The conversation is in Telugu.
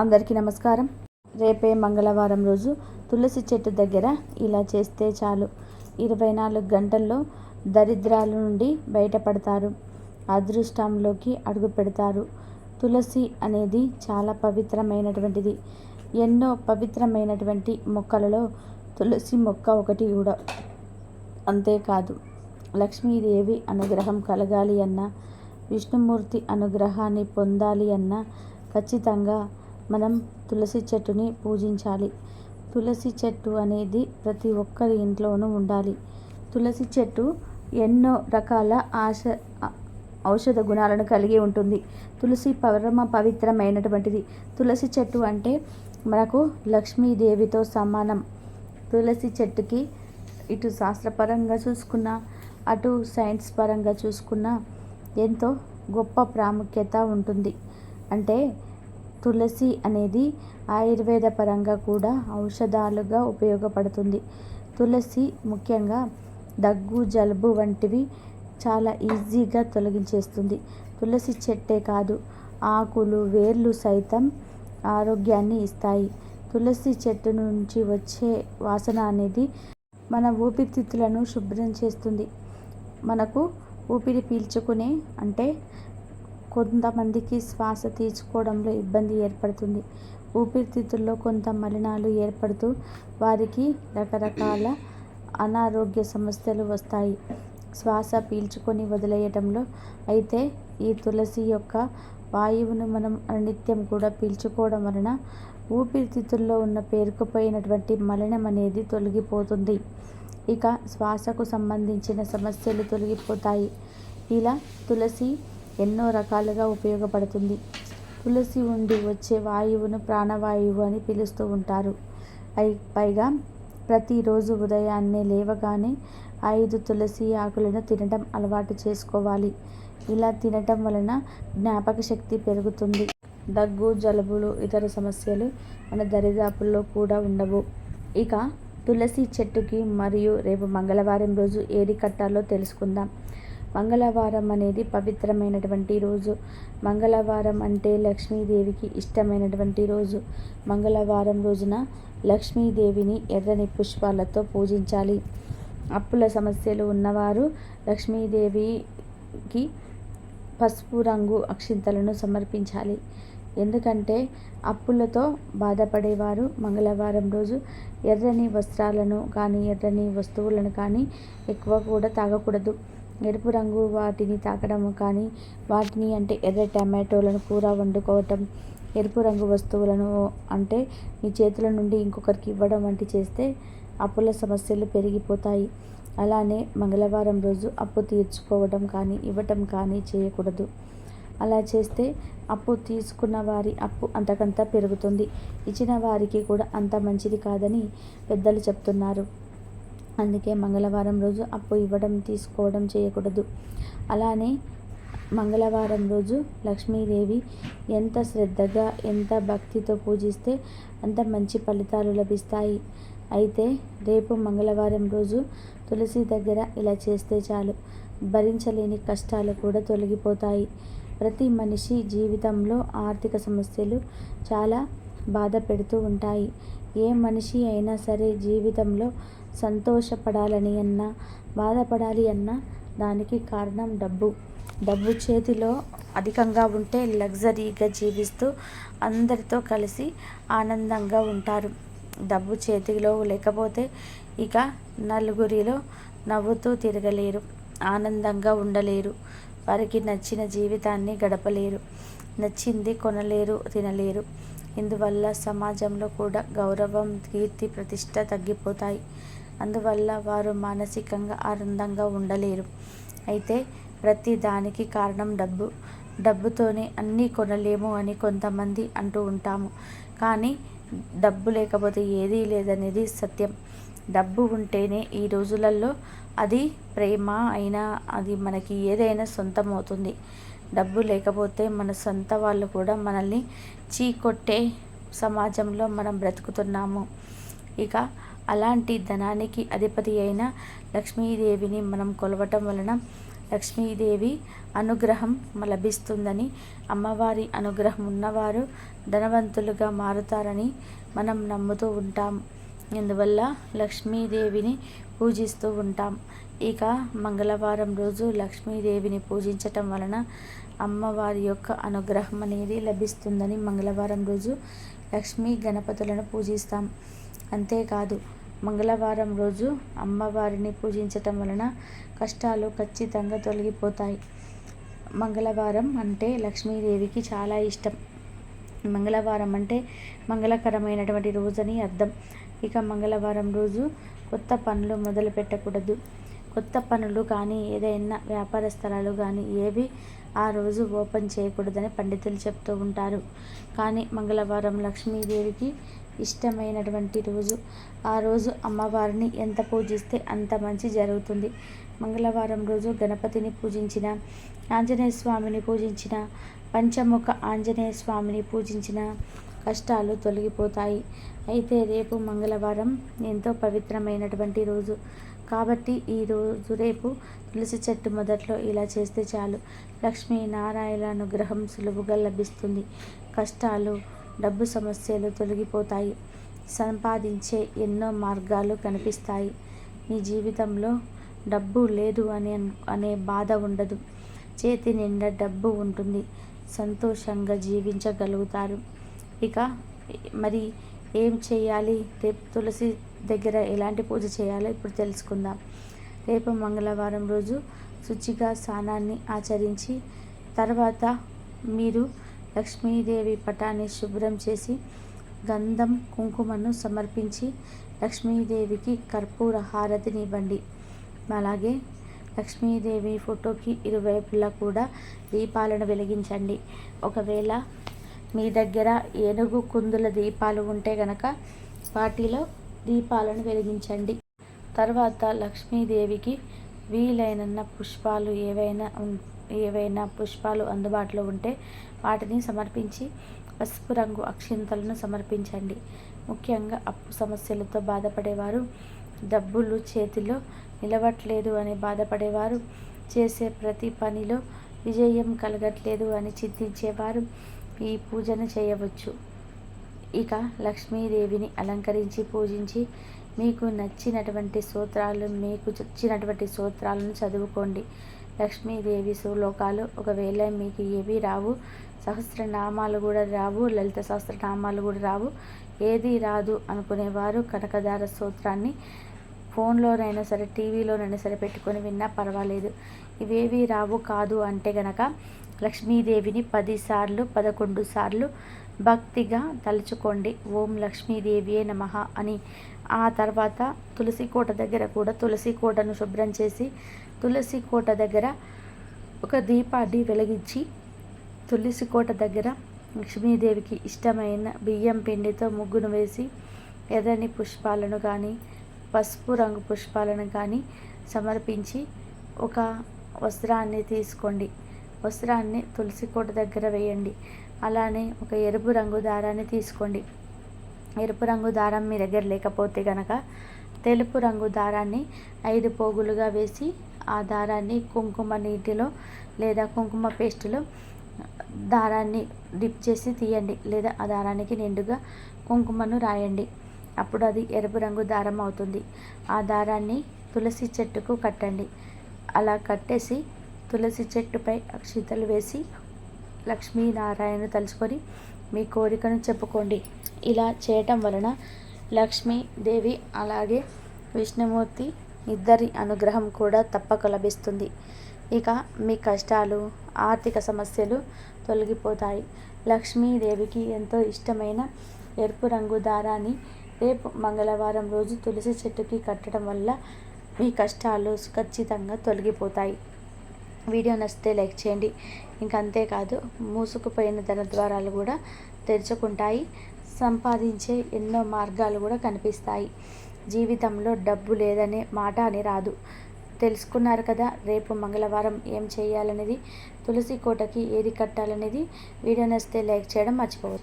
అందరికీ నమస్కారం. రేపే మంగళవారం రోజు తులసి చెట్టు దగ్గర ఇలా చేస్తే చాలు. ఇరవై నాలుగు గంటల్లో దరిద్రాల నుండి బయటపడతారు. అదృష్టంలోకి అడుగు పెడతారు. తులసి అనేది చాలా పవిత్రమైనటువంటిది. ఎన్నో పవిత్రమైనటువంటి మొక్కలలో తులసి మొక్క ఒకటి కూడా అంతేకాదు. లక్ష్మీదేవి అనుగ్రహం కలగాలి అన్నా విష్ణుమూర్తి అనుగ్రహాన్ని పొందాలి అన్నా ఖచ్చితంగా మనం తులసి చెట్టుని పూజించాలి. తులసి చెట్టు అనేది ప్రతి ఒక్కరి ఇంట్లోనూ ఉండాలి. తులసి చెట్టు ఎన్నో రకాల ఆశ ఔషధ గుణాలను కలిగి ఉంటుంది. తులసి పరమ పవిత్రమైనటువంటిది. తులసి చెట్టు అంటే మనకు లక్ష్మీదేవితో సమానం. తులసి చెట్టుకి ఇటు శాస్త్రపరంగా చూసుకున్న అటు సైన్స్ పరంగా చూసుకున్న ఎంతో గొప్ప ప్రాముఖ్యత ఉంటుంది. అంటే తులసి అనేది ఆయుర్వేద పరంగా కూడా ఔషధాలుగా ఉపయోగపడుతుంది. తులసి ముఖ్యంగా దగ్గు జలుబు వంటివి చాలా ఈజీగా తొలగించేస్తుంది. తులసి చెట్టే కాదు ఆకులు వేర్లు సైతం ఆరోగ్యాన్ని ఇస్తాయి. తులసి చెట్టు నుంచి వచ్చే వాసన అనేది మన ఊపిరితిత్తులను శుభ్రం చేస్తుంది. మనకు ఊపిరి పీల్చుకునే అంటే కొంతమందికి శ్వాస తీసుకోవడంలో ఇబ్బంది ఏర్పడుతుంది. ఊపిరితిత్తుల్లో కొంత మలినాలు ఏర్పడుతూ వారికి రకరకాల అనారోగ్య సమస్యలు వస్తాయి. శ్వాస పీల్చుకొని వదిలేయటంలో అయితే ఈ తులసి యొక్క వాయువును మనం నిత్యం కూడా పీల్చుకోవడం వలన ఊపిరితిత్తుల్లో ఉన్న పేరుకుపోయినటువంటి మలినం అనేది తొలగిపోతుంది. ఇక శ్వాసకు సంబంధించిన సమస్యలు తొలగిపోతాయి. ఇలా తులసి ఎన్నో రకాలుగా ఉపయోగపడుతుంది. తులసి ఉండి వచ్చే వాయువును ప్రాణవాయువు అని పిలుస్తూ ఉంటారు. అయి పైగా ప్రతిరోజు ఉదయాన్నే లేవగానే ఐదు తులసి ఆకులను తినడం అలవాటు చేసుకోవాలి. ఇలా తినటం వలన జ్ఞాపక శక్తి పెరుగుతుంది. దగ్గు జలుబులు ఇతర సమస్యలు మన దరిదాపుల్లో కూడా ఉండవు. ఇక తులసి చెట్టుకి మరియు రేపు మంగళవారం రోజు ఏది కట్టాలో తెలుసుకుందాం. మంగళవారం అనేది పవిత్రమైనటువంటి రోజు. మంగళవారం అంటే లక్ష్మీదేవికి ఇష్టమైనటువంటి రోజు. మంగళవారం రోజున లక్ష్మీదేవిని ఎర్రని పుష్పాలతో పూజించాలి. అప్పుల సమస్యలు ఉన్నవారు లక్ష్మీదేవికి పసుపు రంగు అక్షింతలను సమర్పించాలి. ఎందుకంటే అప్పులతో బాధపడేవారు మంగళవారం రోజు ఎర్రని వస్త్రాలను కానీ ఎర్రని వస్తువులను కానీ ఎక్కువ కూడా తాగకూడదు. ఎరుపు రంగు వాటిని తాకడం కానీ వాటిని అంటే ఎర్ర టమాటోలను కూర వండుకోవటం ఎరుపు రంగు వస్తువులను అంటే మీ చేతుల నుండి ఇంకొకరికి ఇవ్వడం వంటి చేస్తే అప్పుల సమస్యలు పెరిగిపోతాయి. అలానే మంగళవారం రోజు అప్పు తీర్చుకోవడం కానీ ఇవ్వటం కానీ చేయకూడదు. అలా చేస్తే అప్పు తీసుకున్న వారి అప్పు అంతకంత పెరుగుతుంది. ఇచ్చిన వారికి కూడా అంత మంచిది కాదని పెద్దలు చెప్తున్నారు. అందుకే మంగళవారం రోజు అప్పు ఇవ్వడం తీసుకోవడం చేయకూడదు. అలానే మంగళవారం రోజు లక్ష్మీదేవి ఎంత శ్రద్ధగా ఎంత భక్తితో పూజిస్తే అంత మంచి ఫలితాలు లభిస్తాయి. అయితే రేపు మంగళవారం రోజు తులసి దగ్గర ఇలా చేస్తే చాలు. భరించలేని కష్టాలు కూడా తొలగిపోతాయి. ప్రతి మనిషి జీవితంలో ఆర్థిక సమస్యలు చాలా బాధ పెడుతూ ఉంటాయి. ఏ మనిషి అయినా సరే జీవితంలో సంతోషపడాలని అన్నా బాధపడాలి అన్నా దానికి కారణం డబ్బు. డబ్బు చేతిలో అధికంగా ఉంటే లగ్జరీగా జీవిస్తూ అందరితో కలిసి ఆనందంగా ఉంటారు. డబ్బు చేతిలో లేకపోతే ఇక నలుగురిలో నవ్వుతూ తిరగలేరు ఆనందంగా ఉండలేరు. వారికి నచ్చిన జీవితాన్ని గడపలేరు నచ్చింది కొనలేరు తినలేరు. ఇందువల్ల సమాజంలో కూడా గౌరవం కీర్తి ప్రతిష్ట తగ్గిపోతాయి. అందువల్ల వారు మానసికంగా ఆనందంగా ఉండలేరు. అయితే ప్రతి దానికి కారణం డబ్బు. డబ్బుతోనే అన్నీ కొనలేము అని కొంతమంది అంటూ ఉంటాము. కానీ డబ్బు లేకపోతే ఏదీ లేదనేది సత్యం. డబ్బు ఉంటేనే ఈ రోజులలో అది ప్రేమ అయినా అది మనకి ఏదైనా సొంతం అవుతుంది డబ్బు లేకపోతే మన సొంత వాళ్ళు కూడా మనల్ని చీకొట్టే సమాజంలో మనం బ్రతుకుతున్నాము. ఇక అలాంటి ధనానికి అధిపతి అయిన లక్ష్మీదేవిని మనం కొలవటం వలన లక్ష్మీదేవి అనుగ్రహం లభిస్తుందని అమ్మవారి అనుగ్రహం ఉన్నవారు ధనవంతులుగా మారుతారని మనం నమ్ముతూ ఉంటాం. ఇందువల్ల లక్ష్మీదేవిని పూజిస్తూ ఉంటాం. ఇక మంగళవారం రోజు లక్ష్మీదేవిని పూజించటం వలన అమ్మవారి యొక్క అనుగ్రహం అనేది లభిస్తుందని మంగళవారం రోజు లక్ష్మీ గణపతులను పూజిస్తాం. అంతేకాదు మంగళవారం రోజు అమ్మవారిని పూజించటం వలన కష్టాలు ఖచ్చితంగా తొలగిపోతాయి. మంగళవారం అంటే లక్ష్మీదేవికి చాలా ఇష్టం. మంగళవారం అంటే మంగళకరమైనటువంటి రోజని అర్థం. ఇక మంగళవారం రోజు కొత్త పనులు మొదలు పెట్టకూడదు. కొత్త పనులు కానీ ఏదైనా వ్యాపార స్థలాలు కానీ ఏవి ఆ రోజు ఓపెన్ చేయకూడదని పండితులు చెప్తూ ఉంటారు. కానీ మంగళవారం లక్ష్మీదేవికి ఇష్టమైనటువంటి రోజు. ఆ రోజు అమ్మవారిని ఎంత పూజిస్తే అంత మంచి జరుగుతుంది. మంగళవారం రోజు గణపతిని పూజించిన ఆంజనేయ స్వామిని పూజించిన పంచముఖ ఆంజనేయ స్వామిని పూజించిన కష్టాలు తొలగిపోతాయి. అయితే రేపు మంగళవారం ఎంతో పవిత్రమైనటువంటి రోజు. కాబట్టి ఈ రోజు రేపు తులసి చెట్టు మొదట్లో ఇలా చేస్తే చాలు. లక్ష్మీ నారాయణ అనుగ్రహం సులువుగా లభిస్తుంది. కష్టాలు డబ్బు సమస్యలు తొలగిపోతాయి. సంపాదించే ఎన్నో మార్గాలు కనిపిస్తాయి. మీ జీవితంలో డబ్బు లేదు అని అనే బాధ ఉండదు. చేతి నిండా డబ్బు ఉంటుంది. సంతోషంగా జీవించగలుగుతారు. ఇక మరి ఏం చేయాలి? రేపు తులసి దగ్గర ఎలాంటి పూజ చేయాలో ఇప్పుడు తెలుసుకుందాం. రేపు మంగళవారం రోజు శుచిగా స్నానాన్ని ఆచరించి తర్వాత మీరు లక్ష్మీదేవి పటాన్ని శుభ్రం చేసి గంధం కుంకుమను సమర్పించి లక్ష్మీదేవికి కర్పూర హారతిని ఇవ్వండి. అలాగే లక్ష్మీదేవి ఫోటోకి ఇరువైపులా కూడా దీపాలను వెలిగించండి. ఒకవేళ మీ దగ్గర ఏనుగు కుందుల దీపాలు ఉంటే గనక వాటిలో దీపాలను వెలిగించండి. తర్వాత లక్ష్మీదేవికి వీలైనన్న పుష్పాలు ఏవైనా ఏవైనా పుష్పాలు అందుబాటులో ఉంటే వాటిని సమర్పించి పసుపు రంగు అక్షింతలను సమర్పించండి. ముఖ్యంగా అప్పు సమస్యలతో బాధపడేవారు డబ్బులు చేతిలో నిలవట్లేదు అని బాధపడేవారు చేసే ప్రతి పనిలో విజయం కలగట్లేదు అని చింతించేవారు ఈ పూజను చేయవచ్చు. ఇక లక్ష్మీదేవిని అలంకరించి పూజించి మీకు నచ్చినటువంటి సూత్రాలు మీకు వచ్చినటువంటి సూత్రాలను చదువుకోండి. లక్ష్మీదేవి శ్లోకాలు ఒకవేళ మీకు ఏవి రావు సహస్రనామాలు కూడా రావు లలిత సహస్రనామాలు కూడా రావు ఏది రాదు అనుకునేవారు కనకదార సూత్రాన్ని ఫోన్లోనైనా సరే టీవీలోనైనా సరే పెట్టుకొని విన్నా పర్వాలేదు. ఇవేవి రావు కాదు అంటే గనక లక్ష్మీదేవిని పదిసార్లు పదకొండు సార్లు భక్తిగా తలుచుకోండి. ఓం లక్ష్మీదేవియే నమ అని ఆ తర్వాత తులసి కోట దగ్గర కూడా తులసి కోటను శుభ్రం చేసి తులసి కోట దగ్గర ఒక దీపాన్ని వెలిగించి తులసి కోట దగ్గర లక్ష్మీదేవికి ఇష్టమైన బియ్యం పిండితో ముగ్గును వేసి ఎర్రని పుష్పాలను కానీ పసుపు రంగు పుష్పాలను కానీ సమర్పించి ఒక వస్త్రాన్ని తీసుకోండి. వస్త్రాన్ని తులసి కోట దగ్గర వేయండి. అలానే ఒక ఎరుపు రంగు దారాన్ని తీసుకోండి. ఎరుపు రంగు దారం మీ దగ్గర లేకపోతే కనుక తెలుపు రంగు దారాన్ని ఐదు పోగులుగా వేసి ఆ దారాన్ని కుంకుమ నీటిలో లేదా కుంకుమ పేస్టులో దారాన్ని డిప్ చేసి తీయండి లేదా ఆ దారానికి నిండుగా కుంకుమను రాయండి. అప్పుడు అది ఎరుపు రంగు దారం అవుతుంది. ఆ దారాన్ని తులసి చెట్టుకు కట్టండి. అలా కట్టేసి తులసి చెట్టుపై అక్షితలు వేసి లక్ష్మీనారాయణ తలుచుకొని మీ కోరికను చెప్పుకోండి. ఇలా చేయటం వలన లక్ష్మీదేవి అలాగే విష్ణుమూర్తి ఇద్దరి అనుగ్రహం కూడా తప్పక లభిస్తుంది. ఇక మీ కష్టాలు ఆర్థిక సమస్యలు తొలగిపోతాయి. లక్ష్మీదేవికి ఎంతో ఇష్టమైన ఎరుపు రంగు దారాన్ని రేపు మంగళవారం రోజు తులసి చెట్టుకి కట్టడం వల్ల మీ కష్టాలు ఖచ్చితంగా తొలగిపోతాయి. వీడియో నచ్చితే లైక్ చేయండి. ఇంకా అంతేకాదు మూసుకుపోయిన ధన ద్వారాలు కూడా తెరుచుకుంటాయి. సంపాదించే ఎన్నో మార్గాలు కూడా కనిపిస్తాయి. జీవితంలో డబ్బు లేదనే మాట అని రాదు. తెలుసుకున్నారు కదా రేపు మంగళవారం ఏం చేయాలనేది? తులసి కోటకి ఏది కట్టాలనేది? వీడియో నచ్చితే లైక్ చేయడం మర్చిపోవద్దు.